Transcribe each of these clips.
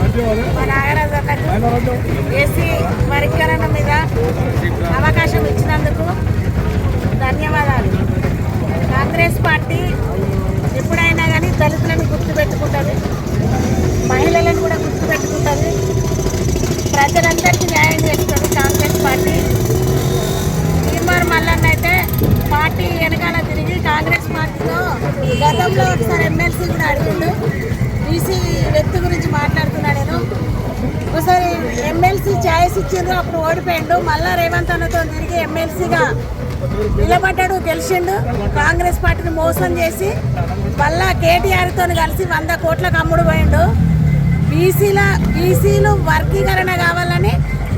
మా నాగరాజు అన్నకు ఏసీ వర్గీకరణ మీద అవకాశం ఇచ్చినందుకు ధన్యవాదాలు. కాంగ్రెస్ పార్టీ ఎప్పుడైనా కానీ దళితులను గుర్తుపెట్టుకుంటుంది మహిళలను కూడా గుర్తుపెట్టుకుంటుంది. ప్రజలందరికీ న్యాయం చేస్తుంది కాంగ్రెస్ పార్టీ. తీర్మార్ మల్లన్న అయితే పార్టీ వెనకాల తిరిగి కాంగ్రెస్ పార్టీలో గతంలో ఒకసారి ఎమ్మెల్సీ కూడా అడిగిండు. ఎమ్మెల్సీ ఛాయిస్ ఇచ్చిండ్రు. అప్పుడు ఓడిపోయిండు. మళ్ళా రేవంత్ అన్నతో తిరిగి ఎమ్మెల్సీగా నిలబడ్డాడు గెలిచిండు. కాంగ్రెస్ పార్టీని మోసం చేసి మళ్ళా కేటీఆర్తో కలిసి వంద కోట్లకు అమ్ముడు పోయిండు. బీసీల బీసీలు వర్గీకరణ కావాలని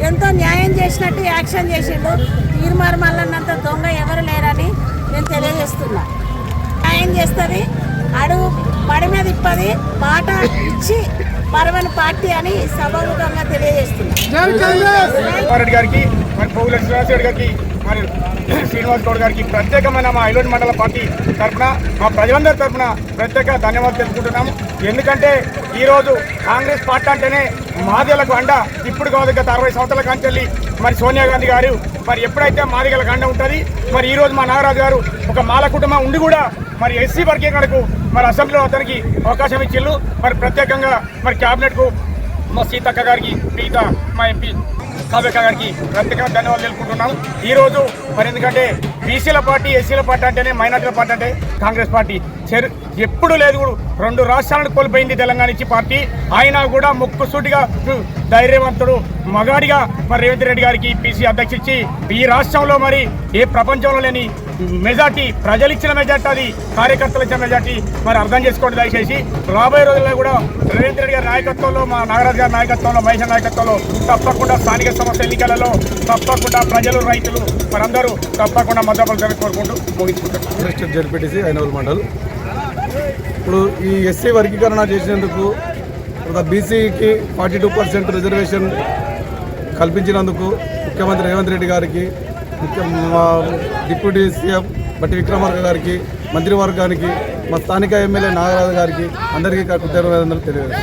ఎంతో న్యాయం చేసినట్టు యాక్షన్ చేసిండు. తీర్మార్ మల్లన్నంత దొంగ ఎవరు లేరని నేను తెలియజేస్తున్నా. న్యాయం చేస్తుంది. అడుగు పడి మీద ఇప్పది మాట ఇచ్చి మరవని పార్టీ అని సభాముఖంగా తెలియజేస్తున్నా. గారికి మరి పోగుల గారికి మరి శ్రీనివాస్ గౌడ్ గారికి ప్రత్యేకమైన మా ఐలోని మండల పార్టీ తరఫున మా ప్రజలందరి తరఫున ప్రత్యేక ధన్యవాదాలు తెలుపుకుంటున్నాము. ఎందుకంటే ఈరోజు కాంగ్రెస్ పార్టీ అంటేనే మాదిగలకు అండ ఇప్పుడు కాదు గత అరవై సంవత్సరాల కాంచెల్లి మరి సోనియా గాంధీ గారు మరి ఎప్పుడైతే మాదిగల గండ ఉంటుంది మరి ఈ రోజు మా నాగరాజు గారు ఒక మాల కుటుంబం ఉండి కూడా మరి ఎస్సీ వర్గీకరణకు మరి అసెంబ్లీలో అతనికి అవకాశం ఇచ్చిళ్ళు మరి ప్రత్యేకంగా మరి క్యాబినెట్కు మా సీతక్క గారికి మిగతా మా ఎంపీ కావ్యక్క గారికి ప్రత్యేకంగా ధన్యవాదాలు తెలుపుకుంటున్నాం ఈ రోజు మరి ఎందుకంటే బీసీల పార్టీ ఎస్సీల పార్టీ అంటేనే మైనార్టీల పార్టీ అంటే కాంగ్రెస్ పార్టీ. చెరు ఎప్పుడు లేదు కూడా రెండు రాష్ట్రాలను కోల్పోయింది తెలంగాణ ఇచ్చి పార్టీ. ఆయన కూడా ముక్కుసూటిగా ధైర్యవంతుడు మగాడిగా మరి రేవంత్ రెడ్డి గారికి పీసీ అధ్యక్షించి ఈ రాష్ట్రంలో మరి ఏ ప్రపంచంలో లేని మెజార్టీ ప్రజలు ఇచ్చిన మెజార్టీ అది కార్యకర్తలు ఇచ్చిన మెజార్టీ మరి అర్థం చేసుకోండి దయచేసి. రాబోయే రోజుల్లో కూడా రేవంత్ రెడ్డి గారి నాయకత్వంలో మా నాగరాజు గారి నాయకత్వంలో మహేష్ నాయకత్వంలో తప్పకుండా స్థానిక సంస్థ ఎన్నికలలో తప్పకుండా ప్రజలు రైతులు మరందరూ తప్పకుండా మద్దతు కోరుకుంటూ ముగించుకుంటారు జరిపెట్టేసి జడ్పీటీసీ మండల్. ఇప్పుడు ఈ ఎస్సీ వర్గీకరణ చేసినందుకు ఒక బీసీకి ఫార్టీ టూ పర్సెంట్ రిజర్వేషన్ కల్పించినందుకు ముఖ్యమంత్రి రేవంత్ రెడ్డి గారికి మా డిప్యూటీ సీఎం బట్టి విక్రమార్క గారికి మంత్రివర్గానికి మా స్థానిక ఎమ్మెల్యే నాగరాజు గారికి అందరికీ కృతజ్ఞతలు తెలియదు